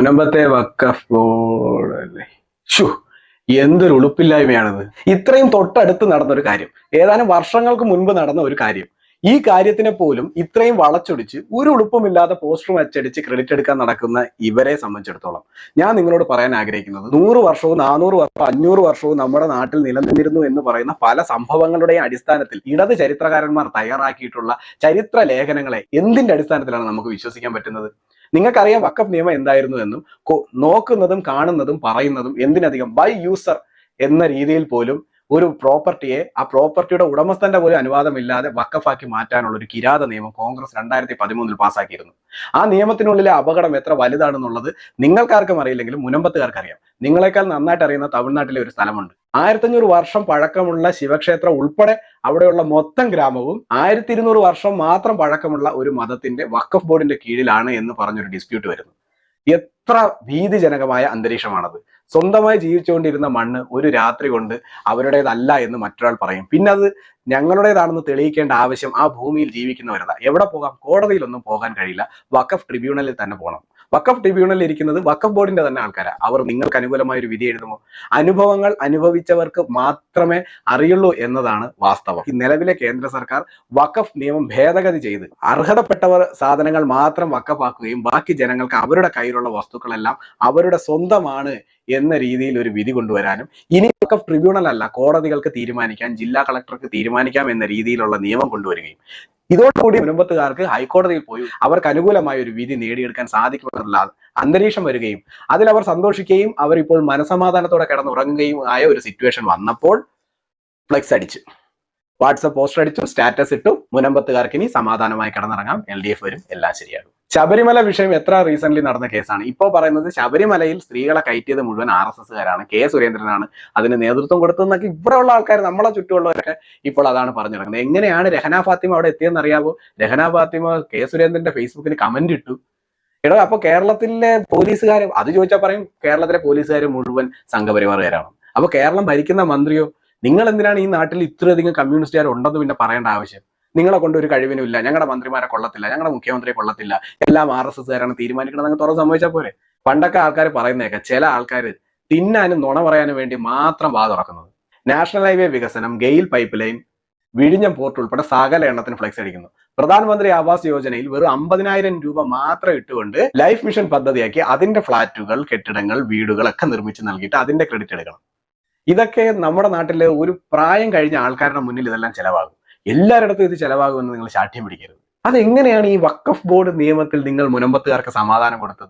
മുനമ്പത്തെ വക്കഫ് board ഷു എന്തൊരു ഉളുപ്പില്ലായ്മയാണത്. ഇത്രയും തൊട്ടടുത്ത് നടന്ന ഒരു കാര്യം ഏതാനും വർഷങ്ങൾക്ക് മുൻപ് നടന്ന ഒരു കാര്യം. ഈ കാര്യത്തിനെ പോലും ഇത്രയും വളച്ചൊടിച്ച് ഒരു ഉളുപ്പുമില്ലാതെ പോസ്റ്ററും അച്ചടിച്ച് ക്രെഡിറ്റ് എടുക്കാൻ നടക്കുന്ന ഇവരെ സംബന്ധിച്ചിടത്തോളം ഞാൻ നിങ്ങളോട് പറയാൻ ആഗ്രഹിക്കുന്നത് നൂറ് വർഷവും നാനൂറ് വർഷവും അഞ്ഞൂറ് വർഷവും നമ്മുടെ നാട്ടിൽ നിലനിന്നിരുന്നു എന്ന് പറയുന്ന പല സംഭവങ്ങളുടെയും അടിസ്ഥാനത്തിൽ ഇടത് ചരിത്രകാരന്മാർ തയ്യാറാക്കിയിട്ടുള്ള ചരിത്ര ലേഖനങ്ങളെ എന്തിന്റെ അടിസ്ഥാനത്തിലാണ് നമുക്ക് വിശ്വസിക്കാൻ പറ്റുന്നത്? നിങ്ങൾക്കറിയാം വക്കഫ് നിയമം എന്തായിരുന്നു എന്നും നോക്കുന്നതും കാണുന്നതും പറയുന്നതും എന്തിനധികം? ബൈ യൂസർ എന്ന രീതിയിൽ പോലും ഒരു പ്രോപ്പർട്ടിയെ ആ പ്രോപ്പർട്ടിയുടെ ഉടമസ്ഥന്റെ പോലും അനുവാദമില്ലാതെ വക്കഫാക്കി മാറ്റാനുള്ള ഒരു കിരാത നിയമം കോൺഗ്രസ് രണ്ടായിരത്തി പതിമൂന്നിൽ പാസ്സാക്കിയിരുന്നു. ആ നിയമത്തിനുള്ളിലെ അപകടം എത്ര വലുതാണെന്നുള്ളത് നിങ്ങൾക്കാർക്കും അറിയില്ലെങ്കിലും മുനമ്പത്തുകാർക്ക് അറിയാം നിങ്ങളെക്കാൾ നന്നായിട്ട് അറിയുന്ന തമിഴ്നാട്ടിലെ ഒരു സ്ഥലമുണ്ട്. ആയിരത്തഞ്ഞൂറ് വർഷം പഴക്കമുള്ള ശിവക്ഷേത്രം ഉൾപ്പെടെ അവിടെയുള്ള മൊത്തം ഗ്രാമവും ആയിരത്തി ഇരുന്നൂറ് വർഷം മാത്രം പഴക്കമുള്ള ഒരു മതത്തിന്റെ വക്കഫ് ബോർഡിന്റെ കീഴിലാണ് എന്ന് പറഞ്ഞൊരു ഡിസ്പ്യൂട്ട് വരുന്നു. എത്ര ഭീതിജനകമായ അന്തരീക്ഷമാണത്. സ്വന്തമായി ജീവിച്ചുകൊണ്ടിരുന്ന മണ്ണ് ഒരു രാത്രി കൊണ്ട് അവരുടേതല്ല എന്ന് മറ്റൊരാൾ പറയും. പിന്നെ അത് ഞങ്ങളുടേതാണെന്ന് തെളിയിക്കേണ്ട ആവശ്യം ആ ഭൂമിയിൽ ജീവിക്കുന്നവരതാ എവിടെ പോകാം? കോടതിയിലൊന്നും പോകാൻ കഴിയില്ല. വക്കഫ് ട്രിബ്യൂണലിൽ തന്നെ പോകണം. വക്കഫ് ട്രിബ്യൂണലിൽ ഇരിക്കുന്നത് വക്കഫ് ബോർഡിന്റെ തന്നെ ആൾക്കാരാണ് അവർ നിങ്ങൾക്ക് അനുകൂലമായ ഒരു വിധി എഴുതുമോ അനുഭവങ്ങൾ അനുഭവിച്ചവർക്ക് മാത്രമേ അറിയുള്ളൂ എന്നതാണ് വാസ്തവം. നിലവിലെ കേന്ദ്ര സർക്കാർ വഖഫ് നിയമം ഭേദഗതി ചെയ്ത് അർഹതപ്പെട്ടവർ സാധനങ്ങൾ മാത്രം വക്കഫാക്കുകയും ബാക്കി ജനങ്ങൾക്ക് അവരുടെ കയ്യിലുള്ള വസ്തുക്കളെല്ലാം അവരുടെ സ്വന്തമാണ് എന്ന രീതിയിൽ ഒരു വിധി കൊണ്ടുവരാനും ഇനി വക്കഫ് ട്രിബ്യൂണൽ അല്ല കോടതികൾക്ക് തീരുമാനിക്കാൻ ജില്ലാ കളക്ടർക്ക് തീരുമാനിക്കാം എന്ന രീതിയിലുള്ള നിയമം കൊണ്ടുവരികയും. ഇതോടുകൂടി മുനമ്പത്തുകാർക്ക് ഹൈക്കോടതിയിൽ പോയി അവർക്ക് അനുകൂലമായ ഒരു വിധി നേടിയെടുക്കാൻ സാധിക്കുമെന്നുള്ള അന്തരീക്ഷം വരികയും അതിൽ അവർ സന്തോഷിക്കുകയും അവർ ഇപ്പോൾ മനസമാധാനത്തോടെ കിടന്നുറങ്ങുകയും ആയ ഒരു സിറ്റുവേഷൻ വന്നപ്പോൾ ഫ്ലെക്സ് അടിച്ചു. വാട്സപ്പ് പോസ്റ്റർ അടിച്ചു സ്റ്റാറ്റസ് ഇട്ടു. മുനമ്പത്തുകാർക്ക് ഇനി സമാധാനമായി കിടന്നിറങ്ങാം. എൽ ഡി എഫ് വരും. എല്ലാം ശരിയാകും. ശബരിമല വിഷയം എത്ര റീസെന്റ് നടന്ന കേസാണ്. ഇപ്പോൾ പറയുന്നത് ശബരിമലയിൽ സ്ത്രീകളെ കയറ്റിയത് മുഴുവൻ ആർ എസ് എസ്സുകാരാണ്. കെ സുരേന്ദ്രനാണ് അതിന് നേതൃത്വം കൊടുത്തതെന്നൊക്കെ ഇവിടെയുള്ള ആൾക്കാർ നമ്മളെ ചുറ്റുമുള്ളവരൊക്കെ ഇപ്പോൾ അതാണ് പറഞ്ഞു നടക്കുന്നത്. എങ്ങനെയാണ് രഹന ഫാത്തിമ അവിടെ എത്തിയെന്ന് അറിയാവോ രഹന ഫാത്തിമ കെ സുരേന്ദ്രന്റെ ഫേസ്ബുക്കിൽ കമന്റ് ഇട്ടു. എടോ അപ്പൊ കേരളത്തിലെ പോലീസുകാർ അത് ചോദിച്ചാൽ പറയും കേരളത്തിലെ പോലീസുകാർ മുഴുവൻ സംഘപരിവാറുകാരാണ് അപ്പൊ കേരളം ഭരിക്കുന്ന മന്ത്രിയോ നിങ്ങൾ എന്തിനാണ് ഈ നാട്ടിൽ ഇത്രയധികം കമ്മ്യൂണിസ്റ്റുകാർ ഉണ്ടെന്ന് പിന്നെ പറയേണ്ട ആവശ്യം? നിങ്ങളെ കൊണ്ട് ഒരു കഴിവിനും ഇല്ല ഞങ്ങളുടെ മന്ത്രിമാരെ കൊള്ളത്തില്ല ഞങ്ങളുടെ മുഖ്യമന്ത്രിയെ കൊള്ളത്തില്ല എല്ലാം ആർ എസ് എസ്കാരാണ് തീരുമാനിക്കണം അങ്ങ് തുറന്ന് സംഭവിച്ചാൽ പോരെ. പണ്ടൊക്കെ ആൾക്കാർ പറയുന്നേക്ക ചില ആൾക്കാർ തിന്നാനും നുണ പറയാനും വേണ്ടി മാത്രം വാ തുറക്കുന്നത് നാഷണൽ ഹൈവേ വികസനം ഗെയിൽ പൈപ്പ് ലൈൻ വിഴിഞ്ഞം പോർട്ട് ഉൾപ്പെടെ സകല എണ്ണത്തിന് ഫ്ലെക്സ് അടിക്കുന്നു. പ്രധാനമന്ത്രി ആവാസ് യോജനയിൽ വെറും അമ്പതിനായിരം രൂപ മാത്രം ഇട്ടുകൊണ്ട് ലൈഫ് മിഷൻ പദ്ധതിയാക്കി അതിന്റെ ഫ്ളാറ്റുകൾ കെട്ടിടങ്ങൾ വീടുകളൊക്കെ നിർമ്മിച്ച് നൽകിയിട്ട് അതിന്റെ ക്രെഡിറ്റ് എടുക്കണം. ഇതൊക്കെ നമ്മുടെ നാട്ടിലെ ഒരു പ്രായം കഴിഞ്ഞ ആൾക്കാരുടെ മുന്നിൽ ഇതെല്ലാം ചെലവാകും. എല്ലാവരിടത്തും ഇത് ചെലവാകുമെന്ന് നിങ്ങൾ ശാഠ്യം പിടിക്കരുത്. അതെങ്ങനെയാണ് ഈ വക്കഫ് ബോർഡ് നിയമത്തിൽ നിങ്ങൾ മുനമ്പത്തുകാർക്ക് സമാധാനം കൊടുത്തത്?